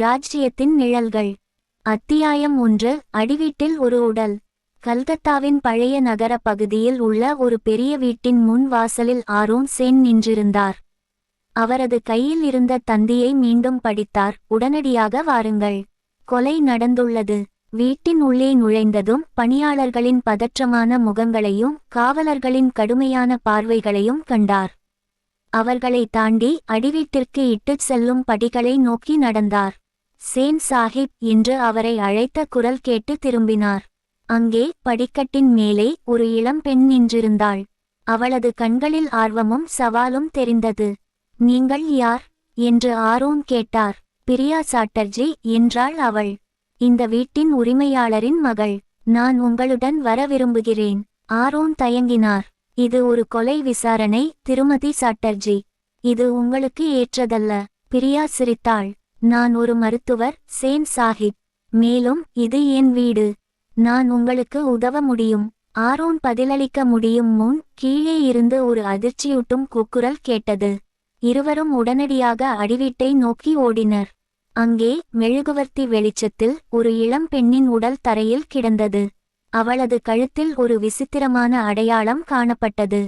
ராஜ்ஜியத்தின் நிழல்கள். அத்தியாயம் ஒன்று அடிவீட்டில் ஒரு உடல். கல்கத்தாவின் பழைய நகர பகுதியில் உள்ள ஒரு பெரிய வீட்டின் முன் வாசலில் ஆரோன் சேன் நின்றிருந்தார். அவரது கையில் இருந்த தந்தியை மீண்டும் படித்தார். உடனடியாக வாருங்கள். கொலை நடந்துள்ளது. வீட்டின் உள்ளே நுழைந்ததும் பணியாளர்களின் பதற்றமான முகங்களையும் காவலர்களின் கடுமையான பார்வைகளையும் கண்டார். அவர்களை தாண்டி அடிவீட்டிற்கு இட்டுச் செல்லும் படிகளை நோக்கி நடந்தார். சேன் சாஹிப் என்று அவரை அழைத்த குரல் கேட்டு திரும்பினார். அங்கே படிக்கட்டின் மேலே ஒரு இளம் பெண் நின்றிருந்தாள். அவளது கண்களில் ஆர்வமும் சவாலும் தெரிந்தது. நீங்கள் யார்? என்று ஆரோன் கேட்டார். பிரியா சாட்டர்ஜி என்றாள் அவள். இந்த வீட்டின் உரிமையாளரின் மகள். நான் உங்களுடன் வர விரும்புகிறேன். ஆரோன் தயங்கினார். இது ஒரு கொலை விசாரணை திருமதி சாட்டர்ஜி. இது உங்களுக்கு ஏற்றதல்ல. பிரியா சிரித்தாள். நான் ஒரு மருத்துவர் சேன் சாஹிப். மேலும் இது என் வீடு. நான் உங்களுக்கு உதவ முடியும். ஆரோன் பதிலளிக்க முடியும் முன் கீழே இருந்து ஒரு அதிர்ச்சியூட்டும் கூக்குரல் கேட்டது. இருவரும் உடனடியாக அடிவீட்டை நோக்கி ஓடினர். அங்கே மெழுகுவர்த்தி வெளிச்சத்தில் ஒரு இளம் பெண்ணின் உடல் தரையில் கிடந்தது. அவளது கழுத்தில் ஒரு விசித்திரமான அடையாளம் காணப்பட்டது.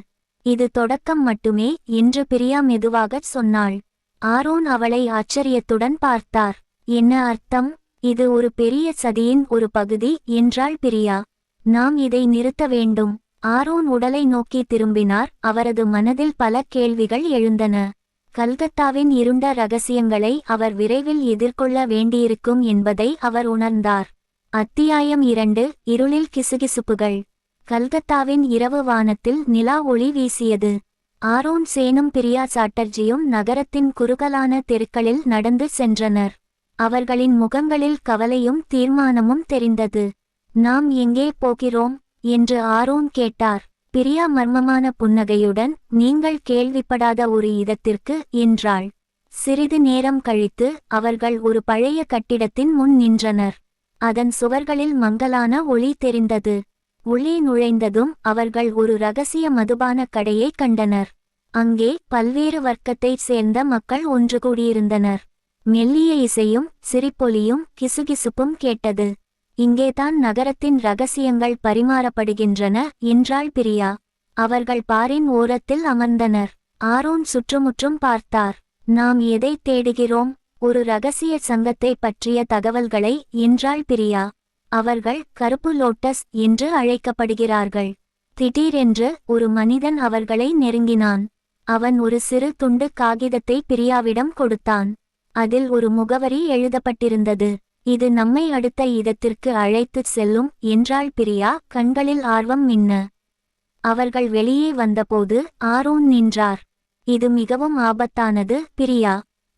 இது தொடக்கம் மட்டுமே என்று பிரியா மெதுவாகச் சொன்னாள். ஆரோன் அவளை ஆச்சரியத்துடன் பார்த்தார். என்ன அர்த்தம்? இது ஒரு பெரிய சதியின் ஒரு பகுதி என்றாள் பிரியா. நாம் இதை நிறுத்த வேண்டும். ஆரோன் உடலை நோக்கி திரும்பினார். அவரது மனதில் பல கேள்விகள் எழுந்தன. கல்கத்தாவின் இருண்ட ரகசியங்களை அவர் விரைவில் எதிர்கொள்ள வேண்டியிருக்கும் என்பதை அவர் உணர்ந்தார். அத்தியாயம் இரண்டு. இருளில் கிசுகிசுப்புகள். கல்கத்தாவின் இரவு வானத்தில் நிலா ஒளி வீசியது. ஆரோன் சேனும் பிரியா சாட்டர்ஜியும் நகரத்தின் குறுகலான தெருக்களில் நடந்து சென்றனர். அவர்களின் முகங்களில் கவலையும் தீர்மானமும் தெரிந்தது. நாம் எங்கே போகிறோம்? என்று ஆரோன் கேட்டார். பிரியா மர்மமான புன்னகையுடன் நீங்கள் கேள்விப்படாத ஒரு இடத்திற்கு என்றாள். சிறிது நேரம் கழித்து அவர்கள் ஒரு பழைய கட்டிடத்தின் முன் நின்றனர். அதன் சுவர்களில் மங்கலான ஒளி தெரிந்தது. உள்ளே நுழைந்ததும் அவர்கள் ஒரு ரகசிய மதுபான கடையை கண்டனர். அங்கே பல்வேறு வர்க்கத்தைச் சேர்ந்த மக்கள் ஒன்று கூடியிருந்தனர். மெல்லிய இசையும் சிரிப்பொலியும் கிசுகிசுப்பும் கேட்டது. இங்கேதான் நகரத்தின் ரகசியங்கள் பரிமாறப்படுகின்றன என்றாள் பிரியா. அவர்கள் பாரின் ஓரத்தில் அமர்ந்தனர். ஆரோன் சுற்றுமுற்றும் பார்த்தார். நாம் எதை தேடுகிறோம்? ஒரு ரகசிய சங்கத்தை பற்றிய தகவல்களை என்றாள் பிரியா. அவர்கள் கருப்பு லோட்டஸ் என்று அழைக்கப்படுகிறார்கள். திடீரென்று ஒரு மனிதன் அவர்களை நெருங்கினான். அவன் ஒரு சிறு துண்டு காகிதத்தை பிரியாவிடம் கொடுத்தான். அதில் ஒரு முகவரி எழுதப்பட்டிருந்தது. இது நம்மை அடுத்த இடத்திற்கு அழைத்துச் செல்லும் என்றாள் பிரியா கண்களில் ஆர்வம் மின்ன. அவர்கள் வெளியே வந்தபோது ஆரோன் நின்றார். இது மிகவும் ஆபத்தானது பிரியா.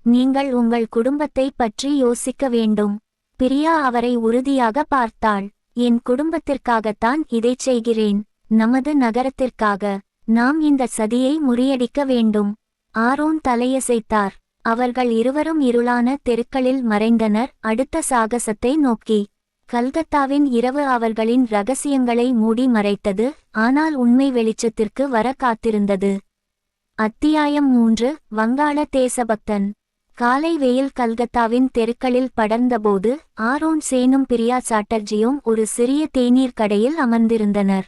நீங்கள் உங்கள் குடும்பத்தை பற்றி யோசிக்க வேண்டும். பிரியா அவரை உறுதியாக பார்த்தாள். என் குடும்பத்திற்காகத்தான் இதைச் செய்கிறேன். நமது நகரத்திற்காக நாம் இந்த சதியை முறியடிக்க வேண்டும். ஆரோன் தலையசைத்தார். அவர்கள் இருவரும் இருளான தெருக்களில் மறைந்தனர். அடுத்த சாகசத்தை நோக்கி. கல்கத்தாவின் இரவு அவர்களின் ரகசியங்களை மூடி மறைத்தது ஆனால் உண்மை வெளிச்சத்திற்கு வர காத்திருந்தது. அத்தியாயம் மூன்று. வங்காள தேசபக்தன். காலை வெயில் கல்கத்தாவின் தெருக்களில் படர்ந்தபோது ஆரோன் சேனும் பிரியா சாட்டர்ஜியும் ஒரு சிறிய தேநீர் கடையில் அமர்ந்திருந்தனர்.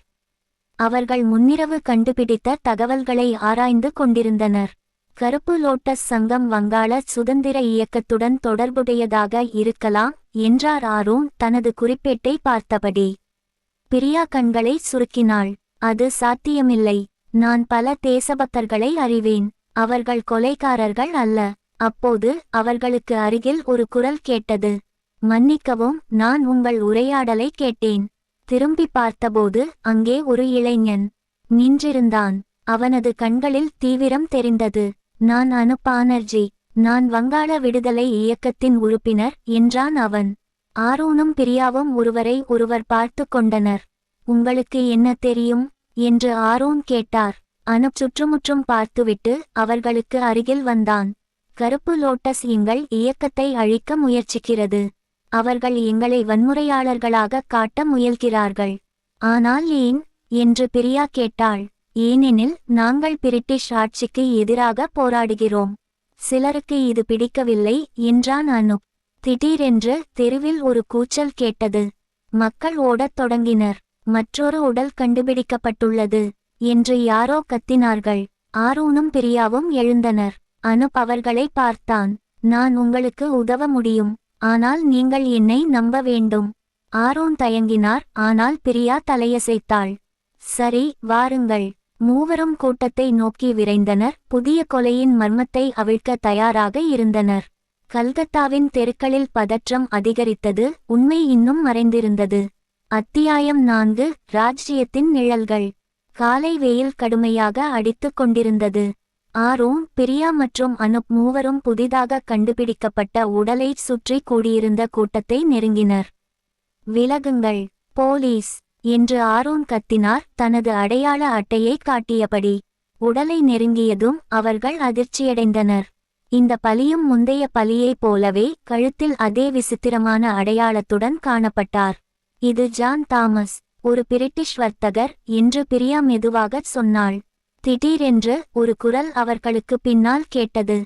அவர்கள் முன்னிரவு கண்டுபிடித்த தகவல்களை ஆராய்ந்து கொண்டிருந்தனர். கருப்பு லோட்டஸ் சங்கம் வங்காள சுதந்திர இயக்கத்துடன் தொடர்புடையதாக இருக்கலாம் என்றார் ஆரோன் தனது குறிப்பேட்டை பார்த்தபடி. பிரியா கண்களை சுருக்கினாள். அது சாத்தியமில்லை. நான் பல தேசபக்தர்களை அறிவேன். அவர்கள் கொலைகாரர்கள் அல்ல. அப்போது அவர்களுக்கு அருகில் ஒரு குரல் கேட்டது. மன்னிக்கவும் நான் உங்கள் உரையாடலை கேட்டேன். திரும்பி பார்த்தபோது அங்கே ஒரு இளைஞன் நின்றிருந்தான். அவனது கண்களில் தீவிரம் தெரிந்தது. நான் அனுப்பானர்ஜி நான் வங்காள விடுதலை இயக்கத்தின் உறுப்பினர் என்றான் அவன். ஆரோனும் பிரியாவும் ஒருவரை ஒருவர் பார்த்து கொண்டனர். உங்களுக்கு என்ன தெரியும்? என்று ஆரோன் கேட்டார். அனுப் சுற்றுமுற்றும் பார்த்துவிட்டு அவர்களுக்கு அருகில் வந்தான். கருப்பு லோட்டஸ் எங்கள் இயக்கத்தை அழிக்க முயற்சிக்கிறது. அவர்கள் எங்களை வன்முறையாளர்களாக காட்ட முயல்கிறார்கள். ஆனால் ஏன்? என்று பிரியா கேட்டாள். ஏனெனில் நாங்கள் பிரிட்டிஷ் ஆட்சிக்கு எதிராக போராடுகிறோம். சிலருக்கு இது பிடிக்கவில்லை என்றான் அனுப் திடீரென்று தெருவில் ஒரு கூச்சல் கேட்டது. மக்கள் ஓடத் தொடங்கினர். மற்றொரு உடல் கண்டுபிடிக்கப்பட்டுள்ளது என்று யாரோ கத்தினார்கள். ஆரூனும் பிரியாவும் எழுந்தனர். அனுப் அவர்களை பார்த்தான். நான் உங்களுக்கு உதவ முடியும். ஆனால் நீங்கள் என்னை நம்ப வேண்டும் ஆரோன் தயங்கினார். ஆனால் பிரியா தலையசைத்தாள். சரி வாருங்கள். மூவரும் கூட்டத்தை நோக்கி விரைந்தனர். புதிய கொலையின் மர்மத்தை அவிழ்க்க தயாராக இருந்தனர். கல்கத்தாவின் தெருக்களில் பதற்றம் அதிகரித்தது. உண்மை இன்னும் மறைந்திருந்தது. அத்தியாயம் நான்கு. ராஜ்ஜியத்தின் நிழல்கள். காலை வெயில் கடுமையாக அடித்துக் கொண்டிருந்தது. ஆரோம் பிரியா மற்றும் அனுப் மூவரும் புதிதாக கண்டுபிடிக்கப்பட்ட உடலைச் சுற்றி கூடியிருந்த கூட்டத்தை நெருங்கினர். விலகுங்கள் போலீஸ் என்று ஆரோன் கத்தினார். தனது அடையாள அட்டையை காட்டியபடி உடலை நெருங்கியதும் அவர்கள் அதிர்ச்சியடைந்தனர். இந்த பலியும் முந்தைய பலியைப் போலவே கழுத்தில் அதே விசித்திரமான அடையாளத்துடன் காணப்பட்டார். இது ஜான் தாமஸ் ஒரு பிரிட்டிஷ் வர்த்தகர் என்று பிரியா மெதுவாகச் சொன்னாள். திடீரென்று ஒரு குரல் அவர்களுக்கு பின்னால் கேட்டது.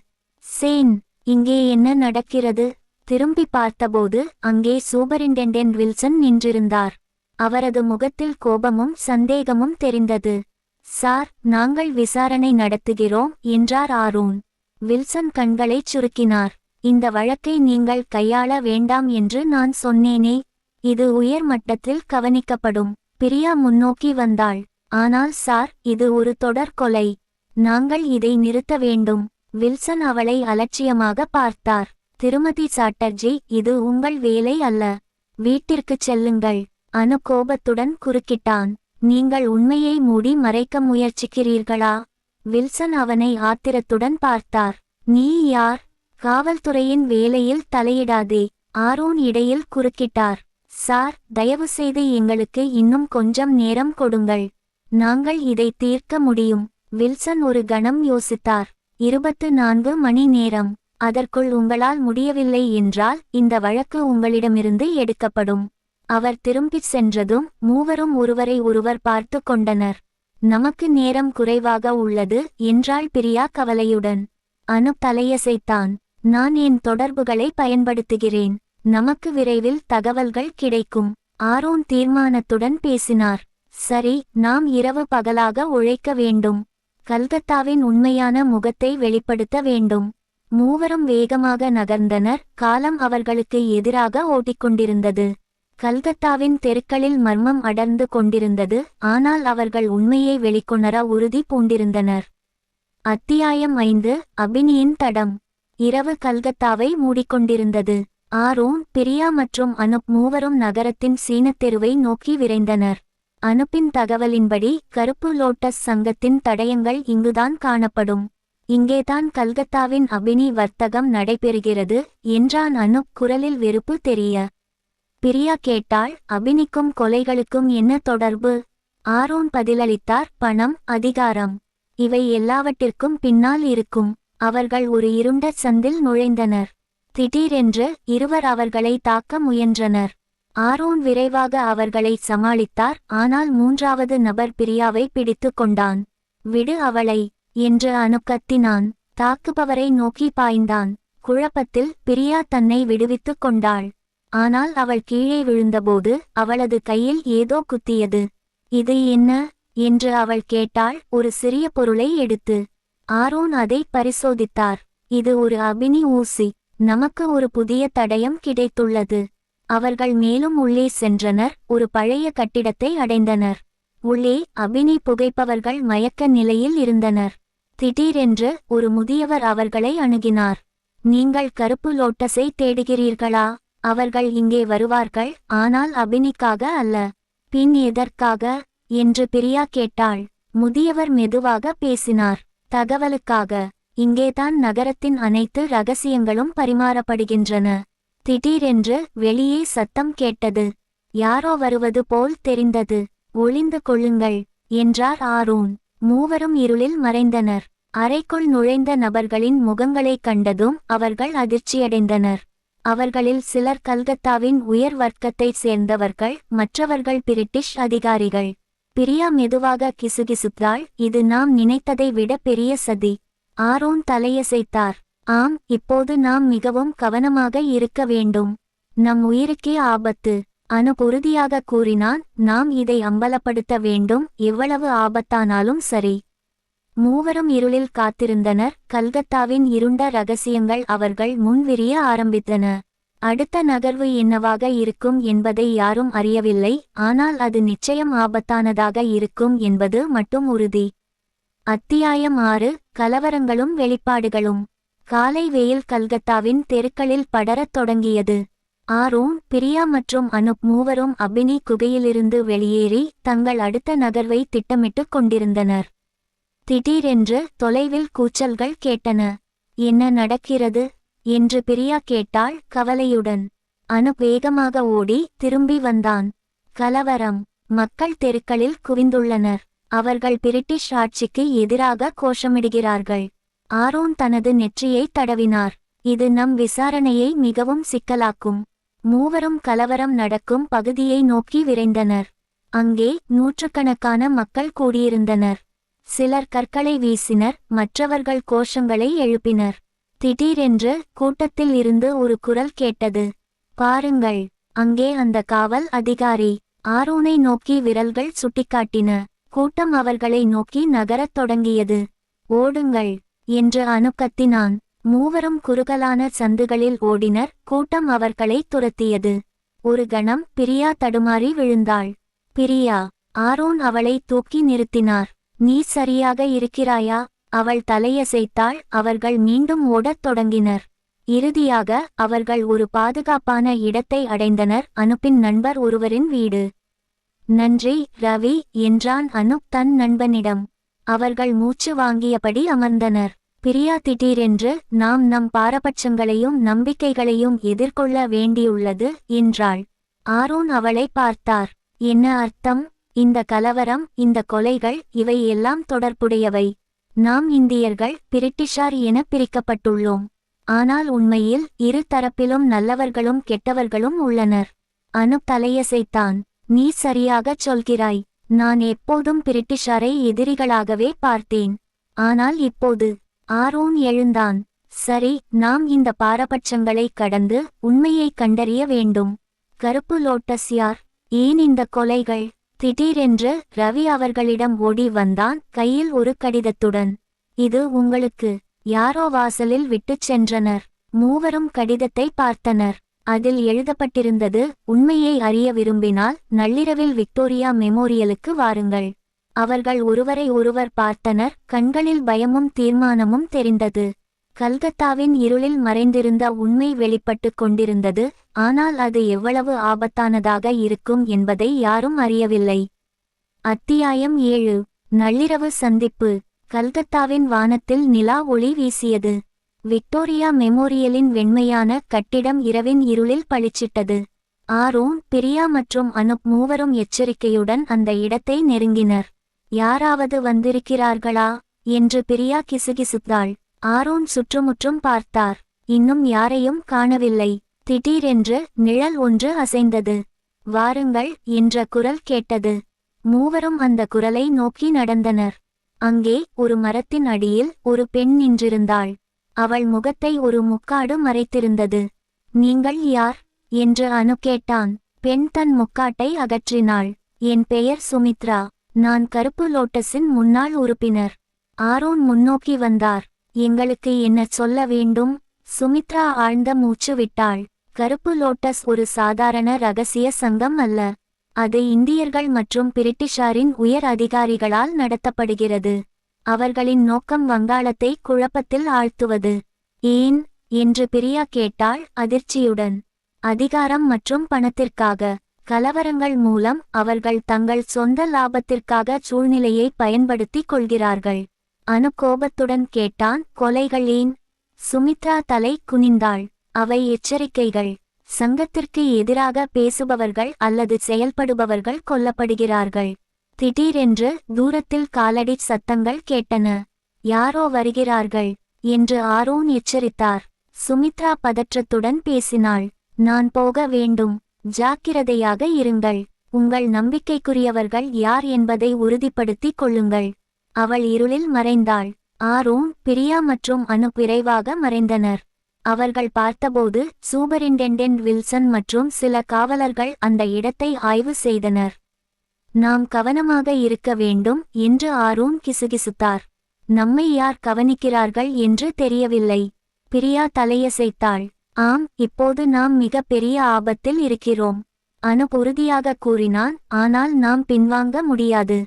சேன் இங்கே என்ன நடக்கிறது? திரும்பி பார்த்தபோது அங்கே சூப்பரிண்டென்டென்ட் வில்சன் நின்றிருந்தார். அவரது முகத்தில் கோபமும் சந்தேகமும் தெரிந்தது. சார் நாங்கள் விசாரணை நடத்துகிறோம் என்றார் ஆரூன். வில்சன் கண்களைச் சுருக்கினார். இந்த வழக்கை நீங்கள் கையாள வேண்டாம் என்று நான் சொன்னேனே. இது உயர் மட்டத்தில் கவனிக்கப்படும். பிரியா முன்னோக்கி வந்தாள். ஆனால் சார் இது ஒரு தொடர் கொலை. நாங்கள் இதை நிறுத்த வேண்டும். வில்சன் அவளை அலட்சியமாக பார்த்தார். திருமதி சாட்டர்ஜி இது உங்கள் வேலை அல்ல. வீட்டிற்குச் செல்லுங்கள். அனுகோபத்துடன் குறுக்கிட்டான். நீங்கள் உண்மையை மூடி மறைக்க முயற்சிக்கிறீர்களா? வில்சன் அவனை ஆத்திரத்துடன் பார்த்தார். நீ யார்? காவல்துறையின் வேலையில் தலையிடாதே. ஆரோன் இடையில் குறுக்கிட்டார். சார் தயவுசெய்து எங்களுக்கு இன்னும் கொஞ்சம் நேரம் கொடுங்கள். நாங்கள் இதை தீர்க்க முடியும். வில்சன் ஒரு கணம் யோசித்தார். இருபத்து நான்கு மணி நேரம். அதற்குள் உங்களால் முடியவில்லை என்றால் இந்த வழக்கு உங்களிடமிருந்து எடுக்கப்படும். அவர் திரும்பிச் சென்றதும் மூவரும் ஒருவரை ஒருவர் பார்த்து கொண்டனர். நமக்கு நேரம் குறைவாக உள்ளது என்றாள் பிரியா கவலையுடன். அனு தலையசைத்தான். நான் என் தொடர்புகளை பயன்படுத்துகிறேன். நமக்கு விரைவில் தகவல்கள் கிடைக்கும். ஆரோன் தீர்மானத்துடன் பேசினார். சரி நாம் இரவு பகலாக உழைக்க வேண்டும். கல்கத்தாவின் உண்மையான முகத்தை வெளிப்படுத்த வேண்டும். மூவரும் வேகமாக நகர்ந்தனர். காலம் அவர்களுக்கு எதிராக ஓட்டிக்கொண்டிருந்தது கல்கத்தாவின் தெருக்களில் மர்மம் அடர்ந்து கொண்டிருந்தது. ஆனால் அவர்கள் உண்மையை வெளிக்கொணர உறுதி பூண்டிருந்தனர். அத்தியாயம் ஐந்து. அபினியின் தடம். இரவு கல்கத்தாவை மூடிக்கொண்டிருந்தது. ஆரோன் பிரியா மற்றும் அனுப் மூவரும் நகரத்தின் சீனத்தெருவை நோக்கி விரைந்தனர். அனுப்பின் தகவலின்படி கருப்பு லோட்டஸ் சங்கத்தின் தடயங்கள் இங்குதான் காணப்படும். இங்கேதான் கல்கத்தாவின் அபினி வர்த்தகம் நடைபெறுகிறது என்றான் அனுப் குரலில் வெறுப்பு தெரிய. பிரியா கேட்டாள் அபினிக்கும் கொலைகளுக்கும் என்ன தொடர்பு? ஆரோன் பதிலளித்தார் பணம் அதிகாரம். இவை எல்லாவற்றிற்கும் பின்னால் இருக்கும். அவர்கள் ஒரு இருண்ட சந்தில் நுழைந்தனர். திடீரென்று இருவர் அவர்களை தாக்க முயன்றனர். ஆரோன் விரைவாக அவர்களை சமாளித்தார் ஆனால் மூன்றாவது நபர் பிரியாவை பிடித்து கொண்டான். விடு அவளை என்று அனு கத்தினான் தாக்குபவரை நோக்கி பாய்ந்தான். குழப்பத்தில் பிரியா தன்னை விடுவித்துக் கொண்டாள். ஆனால் அவள் கீழே விழுந்தபோது அவளது கையில் ஏதோ குத்தியது. இது என்ன? என்று அவள் கேட்டாள் ஒரு சிறிய பொருளை எடுத்து. ஆரோன் அதை பரிசோதித்தார். இது ஒரு அபினி ஊசி. நமக்கு ஒரு புதிய தடயம் கிடைத்துள்ளது. அவர்கள் மேலும் உள்ளே சென்றனர் ஒரு பழைய கட்டிடத்தை அடைந்தனர். உள்ளே அபினி புகைப்பவர்கள் மயக்க நிலையில் இருந்தனர். திடீரென்று ஒரு முதியவர் அவர்களை அணுகினார். நீங்கள் கருப்பு லோட்டஸை தேடுகிறீர்களா? அவர்கள் இங்கே வருவார்கள் ஆனால் அபினிக்காக அல்ல. பின் எதற்காக? என்று பிரியா கேட்டாள். முதியவர் மெதுவாக பேசினார். தகவலுக்காக. இங்கேதான் நகரத்தின் அனைத்து ரகசியங்களும் பரிமாறப்படுகின்றன. திடீரென்று வெளியே சத்தம் கேட்டது. யாரோ வருவது போல் தெரிந்தது. ஒளிந்து கொள்ளுங்கள் என்றார் ஆரோன். மூவரும் இருளில் மறைந்தனர். அறைக்குள் நுழைந்த நபர்களின் முகங்களைக் கண்டதும் அவர்கள் அதிர்ச்சியடைந்தனர். அவர்களில் சிலர் கல்கத்தாவின் உயர் வர்க்கத்தைச் சேர்ந்தவர்கள் மற்றவர்கள் பிரிட்டிஷ் அதிகாரிகள். பிரியா மெதுவாக கிசுகிசுத்தாள் இது நாம் நினைத்ததை விட பெரிய சதி ஆரோன் தலையசைத்தார். ஆம் இப்போது நாம் மிகவும் கவனமாக இருக்க வேண்டும். நம் உயிருக்கே ஆபத்து. அனு உறுதியாக கூறினான் நாம் இதை அம்பலப்படுத்த வேண்டும் எவ்வளவு ஆபத்தானாலும் சரி. மூவரும் இருளில் காத்திருந்தனர் கல்கத்தாவின் இருண்ட ரகசியங்கள் அவர்கள் முன்விரிய ஆரம்பித்தன. அடுத்த நகர்வு என்னவாக இருக்கும் என்பதை யாரும் அறியவில்லை ஆனால் அது நிச்சயம் ஆபத்தானதாக இருக்கும் என்பது மட்டும் உறுதி. அத்தியாயம் ஆறு கலவரங்களும் வெளிப்பாடுகளும். காலை வெயில் கல்கத்தாவின் தெருக்களில் படரத் தொடங்கியது. ஆரோன் பிரியா மற்றும் அனுப் மூவரும் அபினி குகையிலிருந்து வெளியேறி தங்கள் அடுத்த நகர்வை திட்டமிட்டுக் கொண்டிருந்தனர். திடீரென்று தொலைவில் கூச்சல்கள் கேட்டன. என்ன நடக்கிறது என்று பிரியா கேட்டாள் கவலையுடன். அனுப் வேகமாக ஓடி திரும்பி வந்தான். கலவரம். மக்கள் தெருக்களில் குவிந்துள்ளனர். அவர்கள் பிரிட்டிஷ் ஆட்சிக்கு எதிராக கோஷமிடுகிறார்கள். ஆரோன் தனது நெற்றியை தடவினார். இது நம் விசாரணையை மிகவும் சிக்கலாக்கும். மூவரும் கலவரம் நடக்கும் பகுதியை நோக்கி விரைந்தனர். அங்கே நூற்றுக்கணக்கான மக்கள் கூடியிருந்தனர். சிலர் கற்களை வீசினர் மற்றவர்கள் கோஷங்களை எழுப்பினர். திடீரென்று கூட்டத்தில் இருந்து ஒரு குரல் கேட்டது. பாருங்கள் அங்கே அந்த காவல் அதிகாரி. ஆரோனை நோக்கி விரல்கள் சுட்டிக்காட்டின. கூட்டம் அவர்களை நோக்கி நகரத் தொடங்கியது. ஓடுங்கள். என்று அணுக்கத்தினான். மூவரும் குறுகலான சந்துகளில் ஓடினர். கூட்டம் அவர்களை துரத்தியது. ஒரு கணம் பிரியா தடுமாறி விழுந்தாள். பிரியா ஆரோன் அவளை தூக்கி நிறுத்தினார். நீ சரியாக இருக்கிறாயா? அவள் தலையசைத்தாள். அவர்கள் மீண்டும் ஓடத் தொடங்கினர். இறுதியாக அவர்கள் ஒரு பாதுகாப்பான இடத்தை அடைந்தனர். அனுப்பின் நண்பர் ஒருவரின் வீடு. நன்றி ரவி என்றான் அனுப் தன் நண்பனிடம். அவர்கள் மூச்சு வாங்கியபடி அமர்ந்தனர். பிரியா திடீரென்று நாம் நம் பாரபட்சங்களையும் நம்பிக்கைகளையும் எதிர்கொள்ள வேண்டியுள்ளது என்றாள். ஆரோன் அவளை பார்த்தார். என்ன அர்த்தம்? இந்த கலவரம் இந்த கொலைகள் இவை எல்லாம் தொடர்புடையவை. நாம் இந்தியர்கள் பிரிட்டிஷார் என பிரிக்கப்பட்டுள்ளோம். ஆனால் உண்மையில் இரு தரப்பிலும் நல்லவர்களும் கெட்டவர்களும் உள்ளனர். அனு தலையசைத்தான். நீ சரியாகச் சொல்கிறாய். நான் எப்போதும் பிரிட்டிஷாரை எதிரிகளாகவே பார்த்தேன். ஆனால் இப்போது ஆரோன் எழுந்தான். சரி நாம் இந்த பாரபட்சங்களை கடந்து உண்மையை கண்டறிய வேண்டும். கருப்பு லோட்டஸ் யார் ஏன் இந்த கொலைகள்? திடீரென்று ரவி அவர்களிடம் ஓடி வந்தான் கையில் ஒரு கடிதத்துடன். இது உங்களுக்கு யாரோ வாசலில் விட்டுச் சென்றனர். மூவரும் கடிதத்தை பார்த்தனர். அதில் எழுதப்பட்டிருந்தது உண்மையை அறிய விரும்பினால் நள்ளிரவில் விக்டோரியா மெமோரியலுக்கு வாருங்கள். அவர்கள் ஒருவரை ஒருவர் பார்த்தனர். கண்களில் பயமும் தீர்மானமும் தெரிந்தது. கல்கத்தாவின் இருளில் மறைந்திருந்த உண்மை வெளிப்பட்டுக் கொண்டிருந்தது. ஆனால் அது எவ்வளவு ஆபத்தானதாக இருக்கும் என்பதை யாரும் அறியவில்லை. அத்தியாயம் ஏழு. நள்ளிரவு சந்திப்பு. கல்கத்தாவின் வானத்தில் நிலா ஒளி வீசியது. விக்டோரியா மெமோரியலின் வெண்மையான கட்டிடம் இரவின் இருளில் பளிச்சிட்டது. ஆரோன் பிரியா மற்றும் அனுப் மூவரும் எச்சரிக்கையுடன் அந்த இடத்தை நெருங்கினர். யாராவது வந்திருக்கிறார்களா? என்று பிரியா கிசுகிசுத்தாள். ஆரோன் சுற்றுமுற்றும் பார்த்தார். இன்னும் யாரையும் காணவில்லை. திடீரென்று நிழல் ஒன்று அசைந்தது. வாருங்கள் என்ற குரல் கேட்டது. மூவரும் அந்த குரலை நோக்கி நடந்தனர். அங்கே ஒரு மரத்தின் அடியில் ஒரு பெண் நின்றிருந்தாள். அவள் முகத்தை ஒரு முக்காடு மறைத்திருந்தது. நீங்கள் யார்? என்று அனு கேட்டான். பெண் தன் முக்காட்டை அகற்றினாள். என் பெயர் சுமித்ரா. நான் கருப்பு லோட்டஸின் முன்னாள் உறுப்பினர். ஆரோன் முன்னோக்கி வந்தார். எங்களுக்கு என்ன சொல்ல வேண்டும்? சுமித்ரா ஆழ்ந்த மூச்சு விட்டாள். கருப்பு லோட்டஸ் ஒரு சாதாரண ரகசிய சங்கம் அல்ல. அது இந்தியர்கள் மற்றும் பிரிட்டிஷாரின் உயர் அதிகாரிகளால் நடத்தப்படுகிறது. அவர்களின் நோக்கம் வங்காளத்தை குழப்பத்தில் ஆழ்த்துவது. ஏன்? என்று பிரியா கேட்டாள் அதிர்ச்சியுடன். அதிகாரம் மற்றும் பணத்திற்காக. கலவரங்கள் மூலம் அவர்கள் தங்கள் சொந்த லாபத்திற்காக சூழ்நிலையை பயன்படுத்திக் கொள்கிறார்கள். அனுகோபத்துடன் கேட்டான் கொலைகள் ஏன்? சுமித்ரா தலை குனிந்தாள். அவை எச்சரிக்கைகள். சங்கத்திற்கு எதிராக பேசுபவர்கள் அல்லது செயல்படுபவர்கள் கொல்லப்படுகிறார்கள். திடீரென்று தூரத்தில் காலடி சத்தங்கள் கேட்டன. யாரோ வருகிறார்கள்? என்று ஆரோன் எச்சரித்தார். சுமித்ரா பதற்றத்துடன் பேசினாள். நான் போக வேண்டும். ஜாக்கிரதையாக இருங்கள். உங்கள் நம்பிக்கைக்குரியவர்கள் யார் என்பதை உறுதிப்படுத்திக் கொள்ளுங்கள். அவள் இருளில் மறைந்தாள். ஆரோம் பிரியா மற்றும் அனு விரைவாக மறைந்தனர். அவர்கள் பார்த்தபோது சூப்பரிண்டென்டென்ட் வில்சன் மற்றும் சில காவலர்கள் அந்த இடத்தை ஆய்வு செய்தனர். நாம் கவனமாக இருக்க வேண்டும் என்று ஆரோம் கிசுகிசுத்தார். நம்மை யார் கவனிக்கிறார்கள் என்று தெரியவில்லை. பிரியா தலையசைத்தாள். ஆம் இப்போது நாம் மிக பெரிய ஆபத்தில் இருக்கிறோம். அனுப் உறுதியாக கூறினான் ஆனால் நாம் பின்வாங்க முடியாது.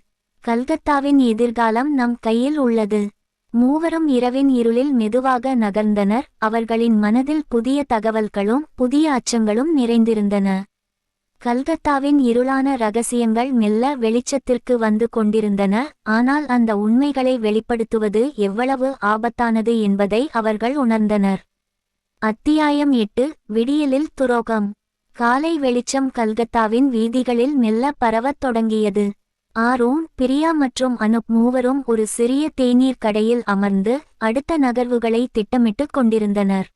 கல்கத்தாவின் எதிர்காலம் நம் கையில் உள்ளது. மூவரும் இரவின் இருளில் மெதுவாக நகர்ந்தனர். அவர்களின் மனதில் புதிய தகவல்களும் புதிய அச்சங்களும் நிறைந்திருந்தன. கல்கத்தாவின் இருளான ரகசியங்கள் மெல்ல வெளிச்சத்திற்கு வந்து கொண்டிருந்தன. ஆனால் அந்த உண்மைகளை வெளிப்படுத்துவது எவ்வளவு ஆபத்தானது என்பதை அவர்கள் உணர்ந்தனர். அத்தியாயம் எட்டு விடியலில் துரோகம். காலை வெளிச்சம் கல்கத்தாவின் வீதிகளில் மெல்ல பரவத் தொடங்கியது. ஆரோன் பிரியா மற்றும் அனுப் மூவரும் ஒரு சிறிய தேநீர் கடையில் அமர்ந்து அடுத்த நகர்வுகளை திட்டமிட்டுக் கொண்டிருந்தனர்.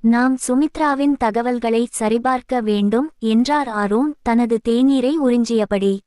நாம் சுமித்ராவின் தகவல்களை சரிபார்க்க வேண்டும் என்றார் ஆரோன் தனது தேநீரை உறிஞ்சியபடி.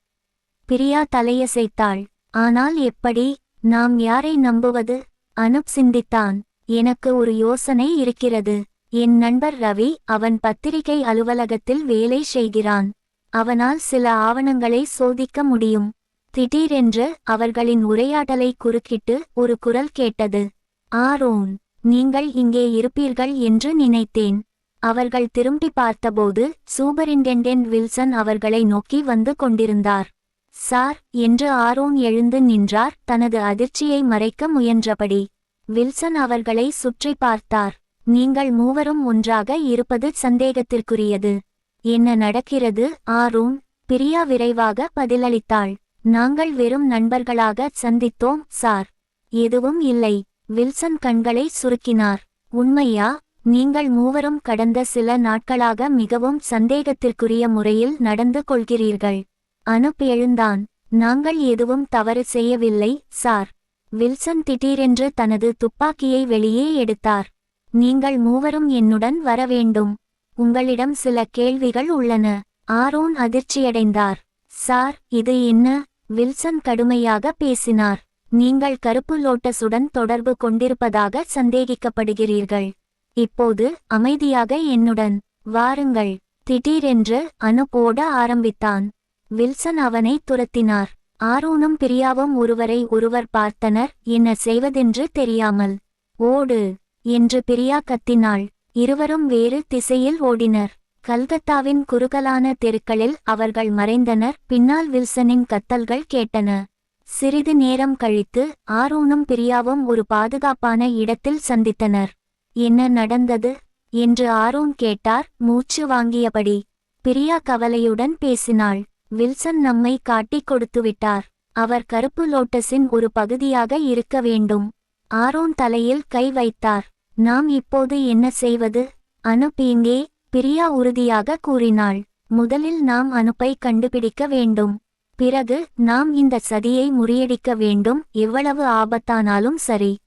பிரியா தலையசைத்தாள். ஆனால் எப்படி? நாம் யாரை நம்புவது? அனுப் சிந்தித்தான். எனக்கு ஒரு யோசனை இருக்கிறது. என் நண்பர் ரவி அவன் பத்திரிகை அலுவலகத்தில் வேலை செய்கிறான். அவனால் சில ஆவணங்களை சோதிக்க முடியும். திடீரென்று அவர்களின் உரையாடலை குறுக்கிட்டு ஒரு குரல் கேட்டது. ஆரோன் நீங்கள் இங்கே இருப்பீர்கள் என்று நினைத்தேன். அவர்கள் திரும்பி பார்த்தபோது சூப்பரிண்டென்டென்ட் வில்சன் அவர்களை நோக்கி வந்து கொண்டிருந்தார். சார் என்று ஆரோன் எழுந்து நின்றார். தனது அதிர்ச்சியை மறைக்க முயன்றபடி வில்சன் அவர்களை சுற்றி பார்த்தார். நீங்கள் மூவரும் ஒன்றாக இருப்பது சந்தேகத்திற்குரியது. என்ன நடக்கிறது? ஆரோன் பிரியா விரைவாக பதிலளித்தாள். நாங்கள் வெறும் நண்பர்களாக சந்தித்தோம் சார். எதுவும் இல்லை. வில்சன் கண்களை சுருக்கினார். உண்மையா? நீங்கள் மூவரும் கடந்த சில நாட்களாக மிகவும் சந்தேகத்திற்குரிய முறையில் நடந்து கொள்கிறீர்கள். அனுப் எழுந்தான். நாங்கள் எதுவும் தவறு செய்யவில்லை சார். வில்சன் திடீரென்று தனது துப்பாக்கியை வெளியே எடுத்தார். நீங்கள் மூவரும் என்னுடன் வர வேண்டும். உங்களிடம் சில கேள்விகள் உள்ளன ஆரோன் அதிர்ச்சியடைந்தார். சார் இது என்ன வில்சன் கடுமையாக பேசினார். நீங்கள் கருப்பு லோட்டஸுடன் தொடர்பு கொண்டிருப்பதாக சந்தேகிக்கப்படுகிறீர்கள். இப்போது அமைதியாக என்னுடன் வாருங்கள் திடீரென்று அனுப்போட ஆரம்பித்தான். வில்சன் அவனை துரத்தினார். ஆரோனும் பிரியாவும் ஒருவரை ஒருவர் பார்த்தனர் என்ன செய்வதென்று தெரியாமல். ஓடு என்று பிரியா கத்தினாள். இருவரும் வேறு திசையில் ஓடினர். கல்கத்தாவின் குறுகலான தெருக்களில் அவர்கள் மறைந்தனர். பின்னால் வில்சனின் கத்தல்கள் கேட்டன. சிறிது நேரம் கழித்து ஆரோனும் பிரியாவும் ஒரு பாதுகாப்பான இடத்தில் சந்தித்தனர். என்ன நடந்தது? என்று ஆரோன் கேட்டார். மூச்சு வாங்கியபடி பிரியா கவலையுடன் பேசினாள். வில்சன் நம்மை காட்டிக் கொடுத்துவிட்டார் அவர் கருப்பு லோட்டஸின் ஒரு பகுதியாக இருக்க வேண்டும். ஆரோன் தலையில் கை வைத்தார். நாம் இப்போது என்ன செய்வது? அனுப் இங்கே பிரியா உறுதியாக கூறினாள். முதலில் நாம் அனுப்பை கண்டுபிடிக்க வேண்டும். பிறகு நாம் இந்த சதியை முறியடிக்க வேண்டும். எவ்வளவு ஆபத்தானாலும் சரி.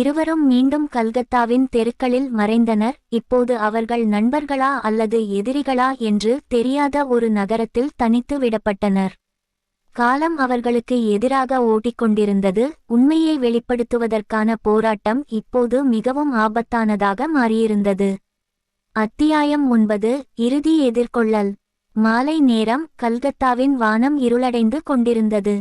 இருவரும் மீண்டும் கல்கத்தாவின் தெருக்களில் மறைந்தனர். இப்போது அவர்கள் நண்பர்களா அல்லது எதிரிகளா என்று தெரியாத ஒரு நகரத்தில் தனித்து விடப்பட்டனர். காலம் அவர்களுக்கு எதிராக ஓட்டிக்கொண்டிருந்தது உண்மையை வெளிப்படுத்துவதற்கான போராட்டம் இப்போது மிகவும் ஆபத்தானதாக மாறியிருந்தது. அத்தியாயம் ஒன்பது. இறுதி எதிர்கொள்ளல். மாலை நேரம் கல்கத்தாவின் வானம் இருளடைந்து கொண்டிருந்தது.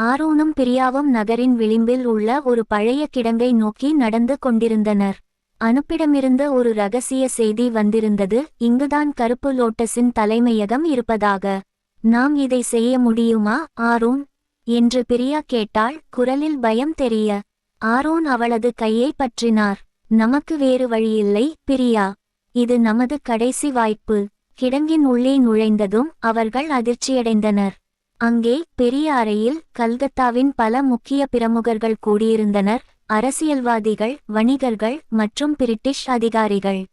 ஆரோனும் பிரியாவும் நகரின் விளிம்பில் உள்ள ஒரு பழைய கிடங்கை நோக்கி நடந்து கொண்டிருந்தனர். அனுப்பிடமிருந்து ஒரு ரகசிய செய்தி வந்திருந்தது. இங்குதான் கருப்பு லோட்டஸின் தலைமையகம் இருப்பதாக. நாம் இதை செய்ய முடியுமா ஆரோன் என்று பிரியா கேட்டாள். குரலில் பயம் தெரிய. ஆரோன் அவளது கையை பற்றினார். நமக்கு வேறு வழியில்லை பிரியா. இது நமது கடைசி வாய்ப்பு. கிடங்கின் உள்ளே நுழைந்ததும் அவர்கள் அதிர்ச்சியடைந்தனர். அங்கே பெரிய அறையில் கல்கத்தாவின் பல முக்கிய பிரமுகர்கள் கூடியிருந்தனர். அரசியல்வாதிகள் வணிகர்கள் மற்றும் பிரிட்டிஷ் அதிகாரிகள்.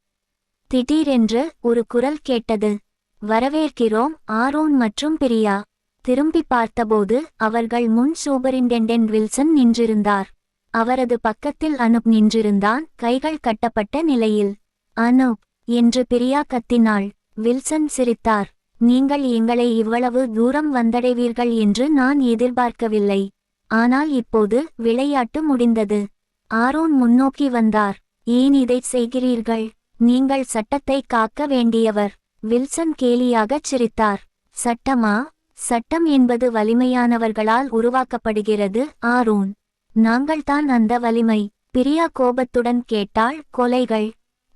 திடீரென்று ஒரு குரல் கேட்டது. வரவேற்கிறோம் ஆரோன் மற்றும் பிரியா. திரும்பி பார்த்தபோது அவர்கள் முன் சூப்பரிண்டென்டென்ட் வில்சன் நின்றிருந்தார். அவரது பக்கத்தில் அனுப் நின்றிருந்தான் கைகள் கட்டப்பட்ட நிலையில். அனுப் என்று பிரியா கத்தினாள். வில்சன் சிரித்தார். நீங்கள் எங்களை இவ்வளவு தூரம் வந்தடைவீர்கள் என்று நான் எதிர்பார்க்கவில்லை. ஆனால் இப்போது விளையாட்டு முடிந்தது. ஆரோன் முன்னோக்கி வந்தார். ஏன் இதைச் செய்கிறீர்கள்? நீங்கள் சட்டத்தை காக்க வேண்டியவர். வில்சன் கேலியாகச் சிரித்தார். சட்டமா? சட்டம் என்பது வலிமையானவர்களால் உருவாக்கப்படுகிறது ஆரோன். நாங்கள்தான் அந்த வலிமை. பிரியா கோபத்துடன் கேட்டாள். கொலைகள்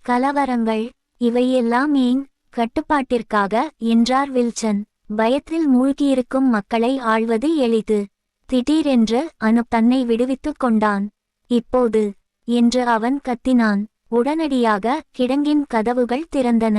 கலவரங்கள் இவையெல்லாம் ஏன் கட்டுப்பாட்டிற்காக என்றார் வில்சன். பயத்தில் மூழ்கியிருக்கும் மக்களை ஆள்வது எளிது. திடீரென்று அனு தன்னை விடுவித்துக் கொண்டான். இப்போது என்று அவன் கத்தினான். உடனடியாக கிடங்கின் கதவுகள் திறந்தன.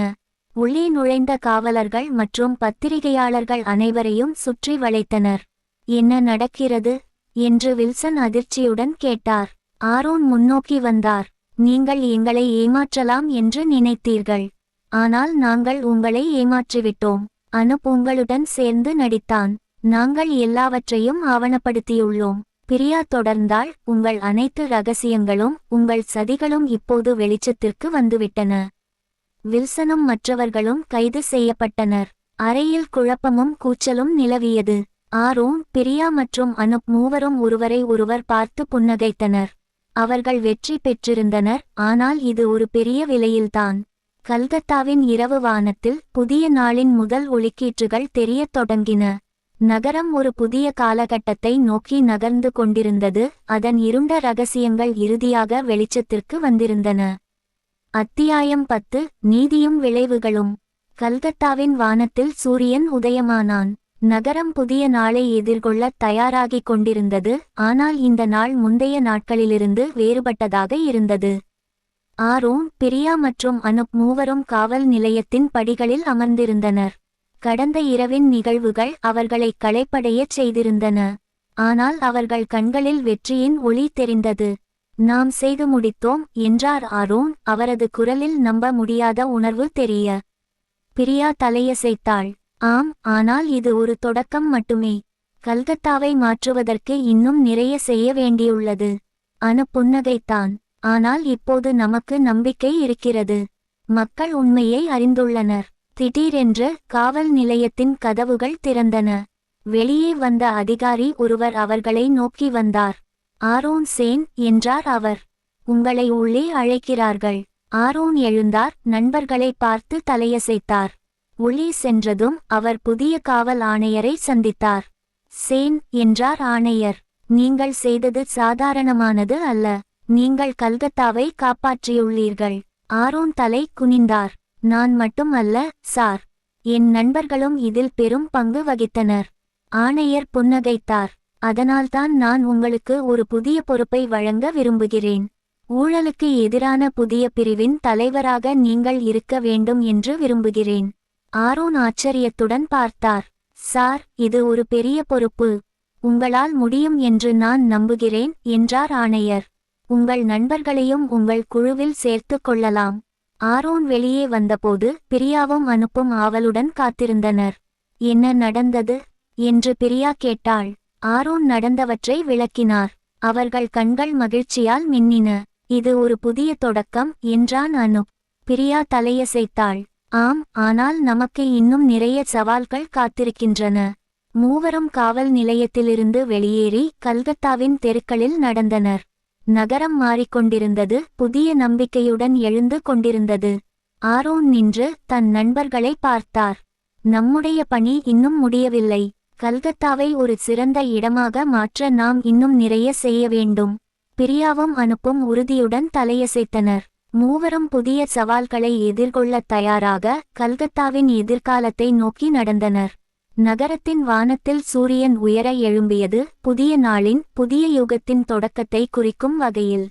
உள்ளே நுழைந்த காவலர்கள் மற்றும் பத்திரிகையாளர்கள் அனைவரையும் சுற்றி வளைத்தனர். என்ன நடக்கிறது? என்று வில்சன் அதிர்ச்சியுடன் கேட்டார். ஆரோன் முன்னோக்கி வந்தார். நீங்கள் எங்களை ஏமாற்றலாம் என்று நினைத்தீர்கள். ஆனால் நாங்கள் உங்களை ஏமாற்றிவிட்டோம். அனுப் உங்களுடன் சேர்ந்து நடித்தான். நாங்கள் எல்லாவற்றையும் ஆவணப்படுத்தியுள்ளோம். பிரியா தொடர்ந்தால் உங்கள் அனைத்து ரகசியங்களும் உங்கள் சதிகளும் இப்போது வெளிச்சத்திற்கு வந்துவிட்டன. வில்சனும் மற்றவர்களும் கைது செய்யப்பட்டனர். அறையில் குழப்பமும் கூச்சலும் நிலவியது. ஆரோன் பிரியா மற்றும் அனுப் மூவரும் ஒருவரை ஒருவர் பார்த்து புன்னகைத்தனர். அவர்கள் வெற்றி பெற்றிருந்தனர். ஆனால் இது ஒரு பெரிய விலையில்தான். கல்கத்தாவின் இரவு வானத்தில் புதிய நாளின் முதல் ஒளிக்கீற்றுகள் தெரியத் தொடங்கின. நகரம் ஒரு புதிய காலகட்டத்தை நோக்கி நகர்ந்து கொண்டிருந்தது. அதன் இருண்ட ரகசியங்கள் இறுதியாக வெளிச்சத்திற்கு வந்திருந்தன. அத்தியாயம் பத்து. நீதியும் விளைவுகளும். கல்கத்தாவின் வானத்தில் சூரியன் உதயமானான். நகரம் புதிய நாளை எதிர்கொள்ள தயாராகிக் கொண்டிருந்தது. ஆனால் இந்த நாள் முந்தைய நாட்களிலிருந்து வேறுபட்டதாக இருந்தது. ஆரோம் பிரியா மற்றும் அனுப் மூவரும் காவல் நிலையத்தின் படிகளில் அமர்ந்திருந்தனர். கடந்த இரவின் நிகழ்வுகள் அவர்களை களைப்படையச் செய்திருந்தன. ஆனால் அவர்கள் கண்களில் வெற்றியின் ஒளி தெரிந்தது. நாம் செய்து முடித்தோம் என்றார் ஆரோன் அவரது குரலில் நம்ப முடியாத உணர்வு தெரிய. பிரியா தலையசைத்தாள். ஆம் ஆனால் இது ஒரு தொடக்கம் மட்டுமே. கல்கத்தாவை மாற்றுவதற்கு இன்னும் நிறைய செய்ய வேண்டியுள்ளது அனு புன்னகைத்தான். ஆனால் இப்போது நமக்கு நம்பிக்கை இருக்கிறது. மக்கள் உண்மையை அறிந்துள்ளனர். திடீரென்று காவல் நிலையத்தின் கதவுகள் திறந்தன. வெளியே வந்த அதிகாரி ஒருவர் அவர்களை நோக்கி வந்தார். ஆரோன் சேன் என்றார் அவர். உங்களை உள்ளே அழைக்கிறார்கள். ஆரோன் எழுந்தார் நண்பர்களை பார்த்து தலையசைத்தார். உள்ளே சென்றதும் அவர் புதிய காவல் ஆணையரை சந்தித்தார். சேன் என்றார் ஆணையர். நீங்கள் செய்தது சாதாரணமானது அல்ல. நீங்கள் கல்கத்தாவை காப்பாற்றியுள்ளீர்கள். ஆரோன் தலை குனிந்தார். நான் மட்டும் அல்ல சார். என் நண்பர்களும் இதில் பெரும் பங்கு வகித்தனர். ஆணையர் புன்னகைத்தார். அதனால்தான் நான் உங்களுக்கு ஒரு புதிய பொறுப்பை வழங்க விரும்புகிறேன். ஊழலுக்கு எதிரான புதிய பிரிவின் தலைவராக நீங்கள் இருக்க வேண்டும் என்று விரும்புகிறேன். ஆரோன் ஆச்சரியத்துடன் பார்த்தார். சார் இது ஒரு பெரிய பொறுப்பு. உங்களால் முடியும் என்று நான் நம்புகிறேன் என்றார் ஆணையர். உங்கள் நண்பர்களையும் உங்கள் குழுவில் சேர்த்துக் கொள்ளலாம். ஆரோன் வெளியே வந்தபோது பிரியாவும் அனுப்பும் ஆவலுடன் காத்திருந்தனர். என்ன நடந்தது என்று பிரியா கேட்டாள். ஆரோன் நடந்தவற்றை விளக்கினார். அவர்கள் கண்கள் மகிழ்ச்சியால் மின்னின. இது ஒரு புதிய தொடக்கம் என்றான் அனுப் பிரியா தலையசைத்தாள். ஆம் ஆனால் நமக்கு இன்னும் நிறைய சவால்கள் காத்திருக்கின்றன. மூவரும் காவல் நிலையத்திலிருந்து வெளியேறி கல்கத்தாவின் தெருக்களில் நடந்தனர். நகரம் மாறிக்கொண்டிருந்தது. புதிய நம்பிக்கையுடன் எழுந்து கொண்டிருந்தது. ஆரோன் நின்று தன் நண்பர்களை பார்த்தார். நம்முடைய பணி இன்னும் முடியவில்லை. கல்கத்தாவை ஒரு சிறந்த இடமாக மாற்ற நாம் இன்னும் நிறைய செய்ய வேண்டும் பிரியாவும் அனுப்பும் உறுதியுடன் தலையசைத்தனர். மூவரும் புதிய சவால்களை எதிர்கொள்ள தயாராக கல்கத்தாவின் எதிர்காலத்தை நோக்கி நடந்தனர். நகரத்தின் வானத்தில் சூரியன் உயர எழும்பியது புதிய நாளின் புதிய யுகத்தின் தொடக்கத்தை குறிக்கும் வகையில்.